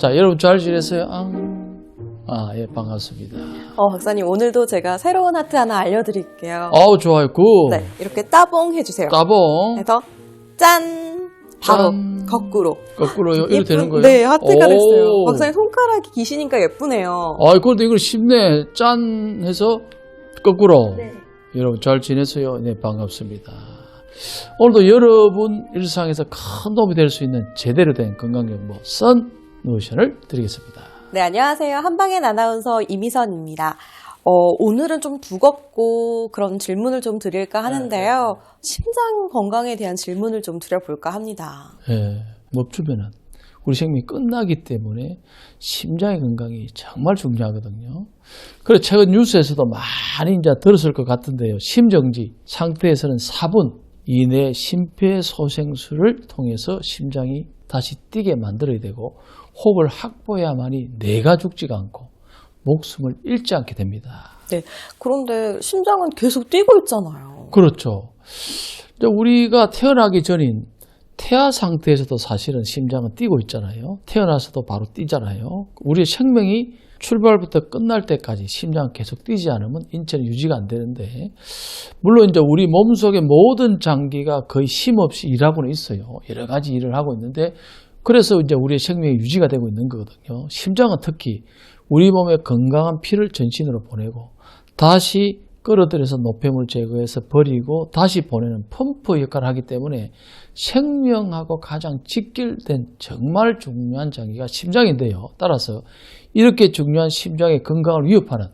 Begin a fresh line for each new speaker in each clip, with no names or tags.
자, 여러분 잘 지내세요? 아, 아, 예, 반갑습니다.
어, 박사님, 오늘도 제가 새로운 하트 하나 알려드릴게요.
아우, 좋아요. 굿.
네, 이렇게 따봉 해주세요.
따봉.
해서, 짠! 바로,
짠.
거꾸로.
거꾸로 이렇게
예쁜-
되는 거예요?
네, 하트가
오.
됐어요. 박사님 손가락이 기시니까 예쁘네요.
아, 그런데 이걸 쉽네. 짠 해서 거꾸로.
네.
여러분 잘 지내세요? 네, 반갑습니다. 오늘도 여러분 일상에서 큰 도움이 될 수 있는 제대로 된 건강 정보 선 노션을 드리겠습니다.
네, 안녕하세요. 한방엔 아나운서 이미선입니다. 어, 오늘은 좀 두껍고 그런 질문을 좀 드릴까 하는데요. 심장 건강에 대한 질문을 좀 드려볼까 합니다.
예, 목 주변은 우리 생명이 끝나기 때문에 심장의 건강이 정말 중요하거든요. 그래서 최근 뉴스에서도 많이 이제 들었을 것 같은데요. 심정지 상태에서는 4분 이내 심폐소생술을 통해서 심장이 다시 뛰게 만들어야 되고 호흡을 확보해야만이 뇌가 죽지가 않고 목숨을 잃지 않게 됩니다.
네, 그런데 심장은 계속 뛰고 있잖아요.
그렇죠. 우리가 태어나기 전인 태아 상태에서도 사실은 심장은 뛰고 있잖아요. 태어나서도 바로 뛰잖아요. 우리의 생명이 출발부터 끝날 때까지 심장은 계속 뛰지 않으면 인체는 유지가 안 되는데, 물론 이제 우리 몸속의 모든 장기가 거의 쉼 없이 일하고는 있어요. 여러 가지 일을 하고 있는데, 그래서 이제 우리의 생명이 유지가 되고 있는 거거든요. 심장은 특히 우리 몸에 건강한 피를 전신으로 보내고, 다시 끌어들여서 노폐물 제거해서 버리고 다시 보내는 펌프 역할을 하기 때문에 생명하고 가장 직결된 정말 중요한 장기가 심장인데요. 따라서 이렇게 중요한 심장의 건강을 위협하는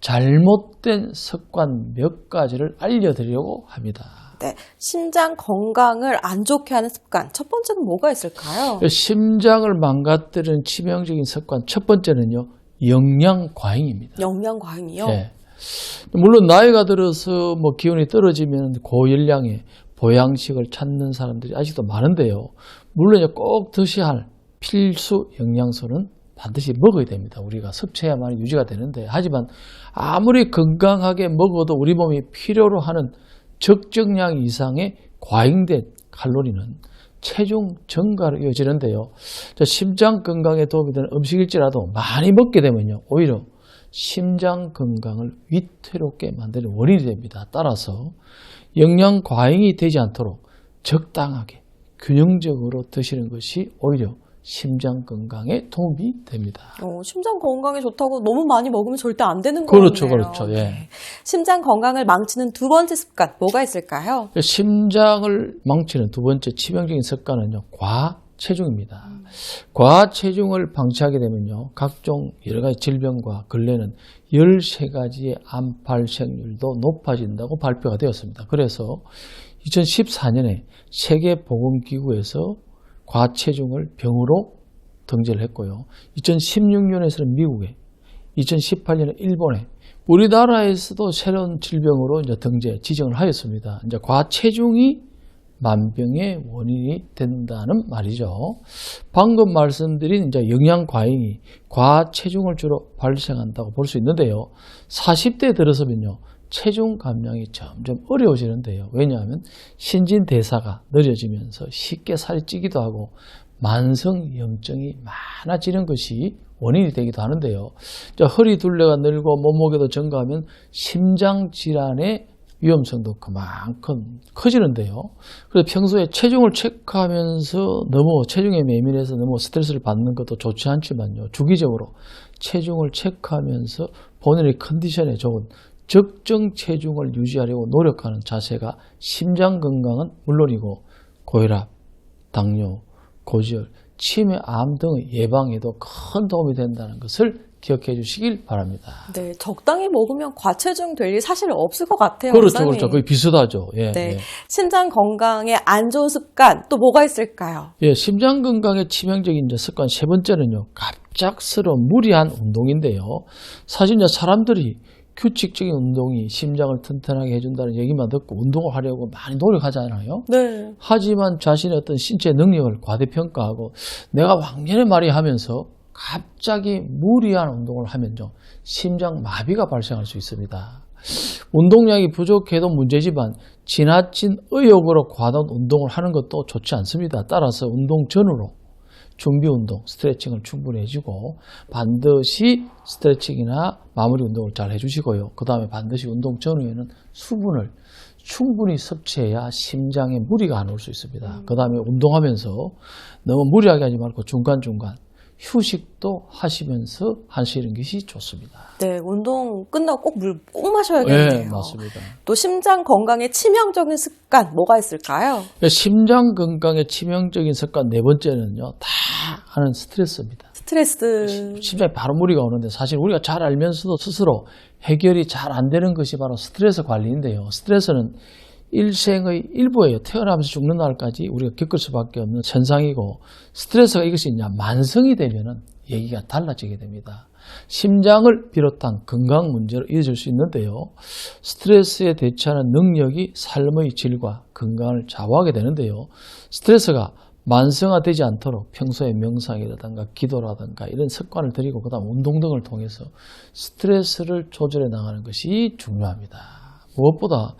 잘못된 습관 몇 가지를 알려드리려고 합니다.
네, 심장 건강을 안 좋게 하는 습관. 첫 번째는 뭐가 있을까요?
심장을 망가뜨리는 치명적인 습관 첫 번째는요. 영양 과잉입니다.
영양 과잉이요.
네. 물론 나이가 들어서 뭐 기운이 떨어지면 고열량의 보양식을 찾는 사람들이 아직도 많은데요. 물론 꼭 드셔야 할 필수 영양소는 반드시 먹어야 됩니다. 우리가 섭취해야만 유지가 되는데 하지만 아무리 건강하게 먹어도 우리 몸이 필요로 하는 적정량 이상의 과잉된 칼로리는 체중 증가로 이어지는데요. 자, 심장 건강에 도움이 되는 음식일지라도 많이 먹게 되면요. 오히려 심장 건강을 위태롭게 만드는 원인이 됩니다. 따라서 영양 과잉이 되지 않도록 적당하게 균형적으로 드시는 것이 오히려 심장 건강에 도움이 됩니다.
어, 심장 건강에 좋다고 너무 많이 먹으면 절대 안 되는 거예요.
그렇죠, 그렇죠. 예.
심장 건강을 망치는 두 번째 습관 뭐가 있을까요?
심장을 망치는 두 번째 치명적인 습관은요, 과체중입니다. 과체중을 방치하게 되면요, 각종 여러 가지 질병과 근래는 13가지의 암 발 생률도 높아진다고 발표가 되었습니다. 그래서 2014년에 세계보건기구에서 과체중을 병으로 등재를 했고요. 2016년에서는 미국에, 2018년에 일본에, 우리나라에서도 새로운 질병으로 이제 등재, 지정을 하였습니다. 이제 과체중이 만병의 원인이 된다는 말이죠. 방금 말씀드린 이제 영양 과잉이 과체중을 주로 발생한다고 볼 수 있는데요. 40대 들어서면요. 체중 감량이 점점 어려워지는데요. 왜냐하면 신진대사가 느려지면서 쉽게 살이 찌기도 하고 만성염증이 많아지는 것이 원인이 되기도 하는데요. 자, 허리 둘레가 늘고 몸무게도 증가하면 심장 질환의 위험성도 그만큼 커지는데요. 그래서 평소에 체중을 체크하면서 너무 체중에 예민해서 너무 스트레스를 받는 것도 좋지 않지만요. 주기적으로 체중을 체크하면서 본인의 컨디션에 좋은 적정 체중을 유지하려고 노력하는 자세가 심장 건강은 물론이고 고혈압, 당뇨, 고지혈, 치매, 암 등의 예방에도 큰 도움이 된다는 것을 기억해 주시길 바랍니다.
네, 적당히 먹으면 과체중 될 일 사실 없을 것 같아요.
그렇죠,
원장님.
그렇죠. 거의 비슷하죠. 예,
네,
예.
심장 건강에 안 좋은 습관 또 뭐가 있을까요?
예, 심장 건강에 치명적인 이제 습관 세 번째는요, 갑작스러운 무리한 운동인데요. 사실 이제 사람들이 규칙적인 운동이 심장을 튼튼하게 해준다는 얘기만 듣고 운동을 하려고 많이 노력하잖아요.
네,
하지만 자신의 어떤 신체 능력을 과대평가하고 내가 왕년에 말이 하면서 갑자기 무리한 운동을 하면요. 심장 마비가 발생할 수 있습니다. 운동량이 부족해도 문제지만 지나친 의욕으로 과다한 운동을 하는 것도 좋지 않습니다. 따라서 운동 전후로 준비 운동, 스트레칭을 충분히 해주고 반드시 스트레칭이나 마무리 운동을 잘 해주시고요. 그 다음에 반드시 운동 전후에는 수분을 충분히 섭취해야 심장에 무리가 안 올 수 있습니다. 그 다음에 운동하면서 너무 무리하게 하지 말고 중간중간 휴식도 하시면서 하시는 것이 좋습니다.
네, 운동 끝나고 꼭 물 꼭 마셔야겠네요.
네, 맞습니다.
또 심장 건강에 치명적인 습관 뭐가 있을까요?
그러니까 심장 건강에 치명적인 습관 네 번째는요, 다 하는 스트레스입니다.
스트레스.
심장에 바로 무리가 오는데 사실 우리가 잘 알면서도 스스로 해결이 잘 안 되는 것이 바로 스트레스 관리인데요. 스트레스는 일생의 일부예요. 태어나면서 죽는 날까지 우리가 겪을 수밖에 없는 현상이고 스트레스가 이것이 만성이 되면은 얘기가 달라지게 됩니다. 심장을 비롯한 건강 문제로 이어질 수 있는데요. 스트레스에 대처하는 능력이 삶의 질과 건강을 좌우하게 되는데요. 스트레스가 만성화되지 않도록 평소에 명상이라든가 기도라든가 이런 습관을 들이고 그다음 운동 등을 통해서 스트레스를 조절해 나가는 것이 중요합니다. 무엇보다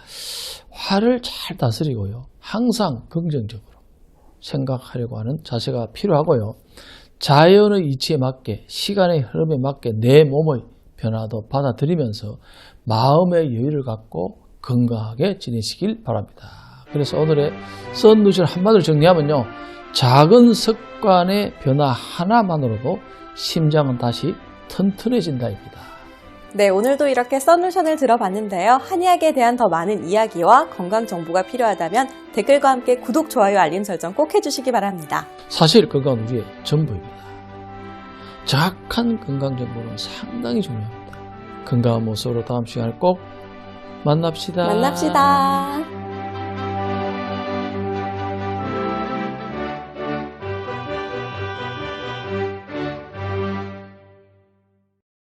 화를 잘 다스리고요. 항상 긍정적으로 생각하려고 하는 자세가 필요하고요. 자연의 이치에 맞게 시간의 흐름에 맞게 내 몸의 변화도 받아들이면서 마음의 여유를 갖고 건강하게 지내시길 바랍니다. 그래서 오늘의 썬누션 한마디로 정리하면요. 작은 습관의 변화 하나만으로도 심장은 다시 튼튼해진다입니다.
네, 오늘도 이렇게 썬루션을 들어봤는데요. 한의학에 대한 더 많은 이야기와 건강 정보가 필요하다면 댓글과 함께 구독, 좋아요, 알림 설정 꼭 해주시기 바랍니다.
사실 건강은 우리의 전부입니다. 정확한 건강 정보는 상당히 중요합니다. 건강한 모습으로 다음 시간에 꼭 만납시다.
만납시다.